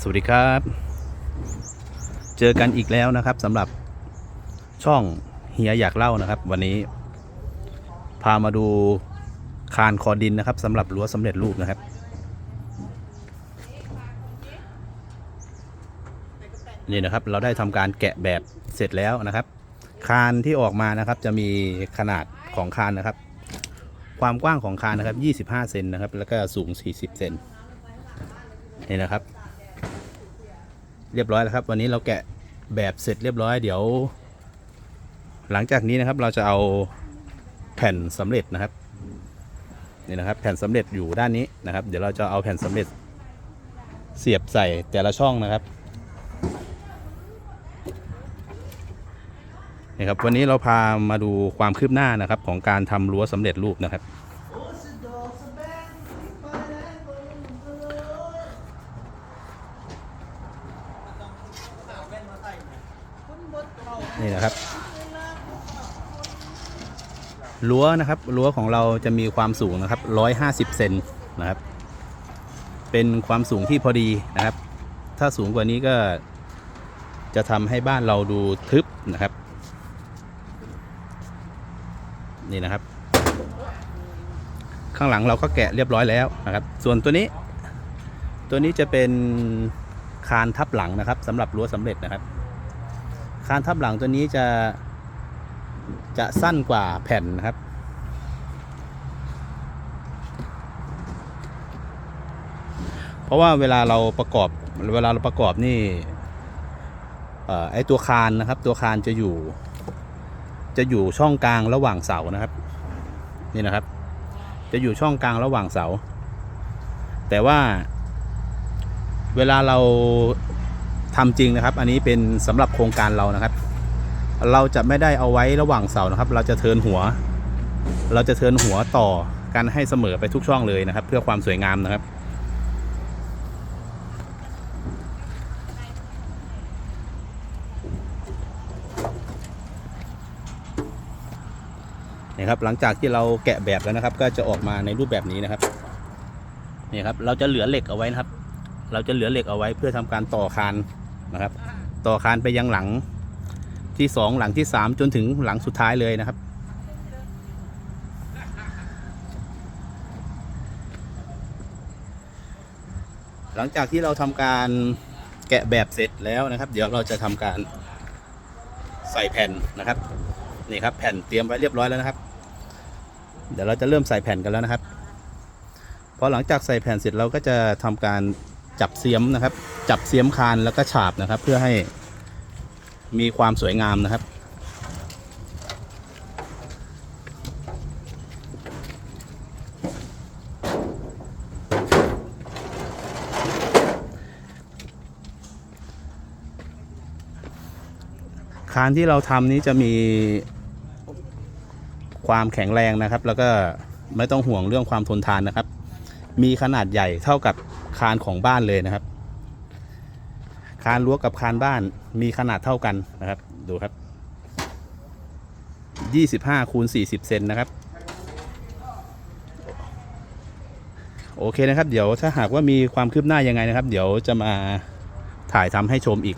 สวัสดีครับ เจอกันอีกแล้วนะครับสำหรับช่องเฮียอยากเล่านะครับ วันนี้ พามาดูคานคอดินนะครับสำหรับรั้วสำเร็จรูปนะครับ นี่นะครับเราได้ทำการแกะแบบเสร็จแล้วนะครับ คานที่ออกมานะครับจะมีขนาดของคานนะครับ ความกว้างของคานนะครับ 25 เซนนะครับ แล้วก็สูง 40 เซนนี่นะครับ เรียบร้อยแล้วครับ วันนี้เราแกะแบบเสร็จเรียบร้อยเดี๋ยว หลังจากนี้นะครับเราจะเอาแผ่นสำเร็จนะครับนี่นะครับ แผ่นสำเร็จอยู่ด้านนี้นะครับ เดี๋ยวเราจะเอาแผ่นสำเร็จเสียบใส่แต่ละช่องนะครับนี่ครับวันนี้เราพามาดูความคืบหน้านะครับของการทำรั้วสำเร็จรูปนะครับ นี่นะครับรั้วนะครับรั้วของเราจะมีความสูงนะครับ 150 เซนนะครับ เป็นความสูงที่พอดีนะครับ ถ้าสูงกว่านี้ก็จะทำให้บ้านเราดูทึบนะครับ นี่นะครับ ข้างหลังเราก็แกะเรียบร้อยแล้วนะครับ ส่วนตัวนี้ ตัวนี้จะเป็นคานทับหลังนะครับสำหรับรั้วสำเร็จนะครับ คานทับหลังตัวนี้จะจะสั้นกว่าแผ่นนะครับ เพราะว่าเวลาเราประกอบเวลาเราประกอบนี่ไอตัวคานนะครับ ตัวคานจะอยู่ จะอยู่ช่องกลางระหว่างเสานะครับ นี่นะครับ จะอยู่ช่องกลางระหว่างเสา แต่ว่าเวลาเรา ทำจริงนะครับ อันนี้เป็นสำหรับโครงการเรานะครับ เราจะไม่ได้เอาไว้ระหว่างเสานะครับ เราจะเทินหัว เราจะเทินหัวต่อกันให้เสมอไปทุกช่องเลยนะครับ เพื่อความสวยงามนะครับนี่ครับหลังจากที่เราแกะแบบแล้วนะครับ ก็จะออกมาในรูปแบบนี้นะครับนี่ครับ เราจะเหลือเหล็กเอาไว้นะครับ เราจะเหลือเหล็กเอาไว้เพื่อทำการต่อคาน นะครับ ต่อคานไปยังหลังที่สองหลังที่สามจนถึงหลังสุดท้ายเลยนะครับหลังจากที่เราทำการแกะแบบเสร็จแล้วนะครับ เดี๋ยวเราจะทำการใส่แผ่นนะครับนี่ครับแผ่นเตรียมไว้เรียบร้อยแล้วนะครับ เดี๋ยวเราจะเริ่มใส่แผ่นกันแล้วนะครับพอหลังจากใส่แผ่นเสร็จเราก็จะทำการ จับเสียมนะครับ จับเสียมคานแล้วก็ฉาบนะครับ เพื่อให้มีความสวยงามนะครับ คานที่เราทำนี้จะมีความแข็งแรงนะครับ แล้วก็ไม่ต้องห่วงเรื่องความทนทานนะครับ มีขนาดใหญ่เท่ากับคานของบ้านเลยนะครับ คานรั้วกับคานบ้านมีขนาดเท่ากันนะครับ ดูครับ25คูณ40เซนนะครับ โอเคนะครับ เดี๋ยวถ้าหากว่ามีความคืบหน้ายังไงนะครับ เดี๋ยวจะมาถ่ายทำให้ชมอีก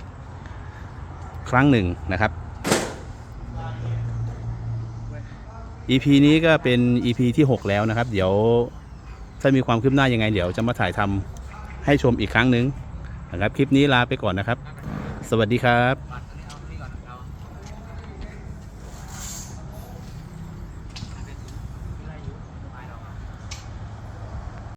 ครั้งหนึ่งนะครับ EP นี้ก็เป็น EP ที่ 6 แล้วนะครับ เดี๋ยว ถ้ามีความคืบหน้ายังไงเดี๋ยวจะมาถ่ายทำให้ชมอีกครั้งหนึ่งนะครับ คลิปนี้ลาไปก่อนนะครับ สวัสดีครับ